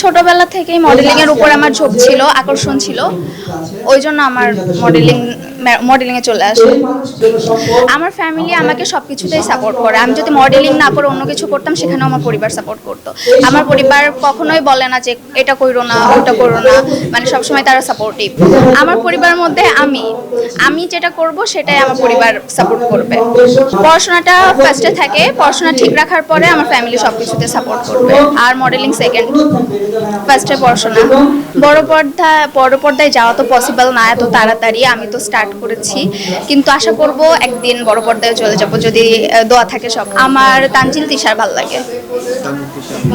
ছোটবেলা থেকেই মডেলিং এর উপর আমার ঝোঁক ছিল আকর্ষণ ছিল। ওই জন্য আমার মডেলিং মডেলিং এ চলে আসে। আমার ফ্যামিলি আমাকে সব কিছুতেই সাপোর্ট করে। আমি যদি মডেলিং না করে অন্য কিছু করতাম, সেখানেও আমার পরিবার সাপোর্ট করতো। আমার পরিবার কখনোই বলে না যে, এটা করো না, ওটা করো না। মানে সবসময় তারা সাপোর্টিভ আমার পরিবারের মধ্যে আমি। আমি যেটা করব, সেটাই আমার পরিবার সাপোর্ট করবে। পড়াশোনাটা ফার্স্টে থাকে। পড়াশোনা ঠিক রাখার পরে আমার ফ্যামিলি সব কিছুতে সাপোর্ট করবে। আর মডেলিং সেকেন্ড ফার্স্টে পড়াশোনা। বড় পর্দা বড় পর্দায় যাওয়া তো পসিবল না, এত তাড়াতাড়ি। আমি তো স্টার্ট করেছি। কিন্তু আশা করব একদিন বড় পর্দায় চলে যাব যদি দোয়া থাকে সব। আমার তানজিল তিশার ভালো লাগে।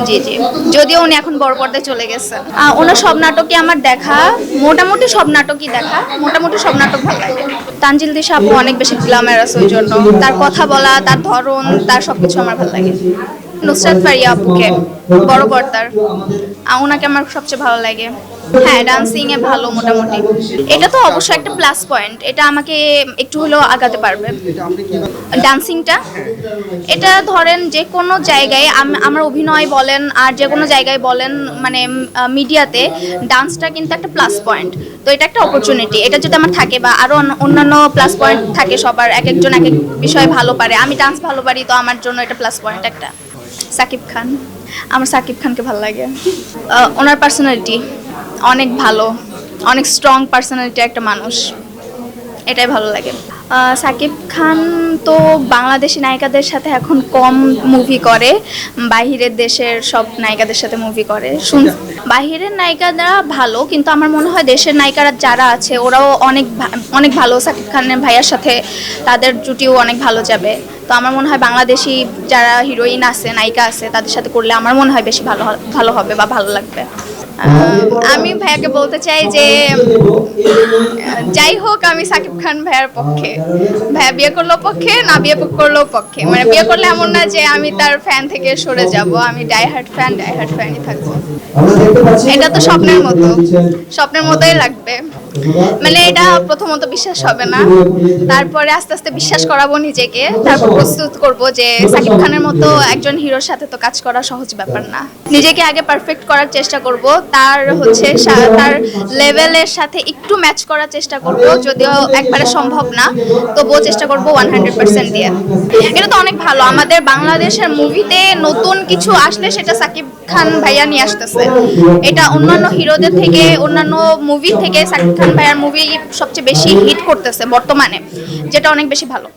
জি জি। যদিও উনি এখন বড় পর্দায় চলে গেছে আহ, ওনার সব নাটকই আমার দেখা। মোটামুটি সব নাটকই দেখা। মোটামুটি সব নাটক ভালো লাগে। তানজিল দিশা আপু অনেক বেশি গ্ল্যামারাস ওই জন্য। তার কথা বলা তার ধরন তার সবকিছু আমার ভালো লাগে। নুসরাত ফারিয়া আপুকে, বড় পর্দার। ওনাকে আমার সবচেয়ে ভালো লাগে। হ্যাঁ ডান্সিং এ ভালো মোটামুটি। এটা তো অবশ্যই একটা প্লাস পয়েন্ট এটা আমাকে একটু হলেও আগাতে পারবে। ডান্সিংটা এটা ধরেন যে কোনো জায়গায় আমার অভিনয় বলেন আর যে কোনো জায়গায় বলেন মানে মিডিয়াতে ডান্সটা কিন্তু একটা প্লাস পয়েন্ট তো এটা একটা অপরচুনিটি এটা যদি আমার থাকে বা আরও অন্যান্য প্লাস পয়েন্ট থাকে সবার, এক একজন এক এক বিষয়ে ভালো পারে, আমি ডান্স ভালো পারি, তো আমার জন্য এটা প্লাস পয়েন্ট একটা। সাকিব খান। আমার সাকিব খানকে ভালো লাগে। ওনার পার্সোনালিটি অনেক ভালো, অনেক স্ট্রং পার্সোনালিটি একটা মানুষ। এটাই ভালো লাগে। সাকিব খান তো বাংলাদেশি নায়িকাদের সাথে এখন কম মুভি করে, বাহিরের দেশের সব নায়িকাদের সাথে মুভি করে। শুন, বাহিরের নায়িকারা ভালো, কিন্তু আমার মনে হয় দেশের নায়িকারা যারা আছে, ওরাও অনেক অনেক ভালো। সাকিব খানের ভাইয়ার সাথে তাদের জুটিও অনেক ভালো যাবে। তো আমার মনে হয় বাংলাদেশি যারা হিরোইন আছে নায়িকা আছে তাদের সাথে করলে আমার মনে হয় বেশি ভালো ভালো হবে বা ভালো লাগবে। আমি ভাইয়াকে বলতে চাই যে যাই হোক আমি সাকিব খান ভাইয়ার পক্ষে। ভাইয়া বিয়ে করল পক্ষে না বিয়ে করলেও পক্ষে। মানে বিয়ে করলে এমন না যে আমি তার ফ্যান থেকে সরে যাব আমি die hard fan die hard ফ্যানই থাকব এটা তো স্বপ্নের মতো। স্বপ্নের মতোই লাগবে। মানে এটা প্রথমত বিশ্বাস হবে না। তারপরে আস্তে আস্তে বিশ্বাস করাবো নিজেকে। তারপর প্রস্তুত করব যে সাকিব খানের মতো একজন হিরোর সাথে তো কাজ করা সহজ ব্যাপার না। নিজেকে আগে পারফেক্ট করার চেষ্টা করব। তার হচ্ছে তার লেভেলের সাথে একটু ম্যাচ করার চেষ্টা করব, যদিও একবারে সম্ভব না। তবুও চেষ্টা করব ওয়ান হান্ড্রেড পার্সেন্ট দিয়ে। এটা তো অনেক ভালো। আমাদের বাংলাদেশের মুভিতে নতুন কিছু আসলে সেটা সাকিব খান ভাইয়া নিয়ে আসতেছে। এটা অন্যান্য হিরোদের থেকে, অন্যান্য মুভি থেকে শাকিব খান ভাইয়ার মুভি সবচেয়ে বেশি হিট করতেছে বর্তমানে, যেটা অনেক বেশি ভালো।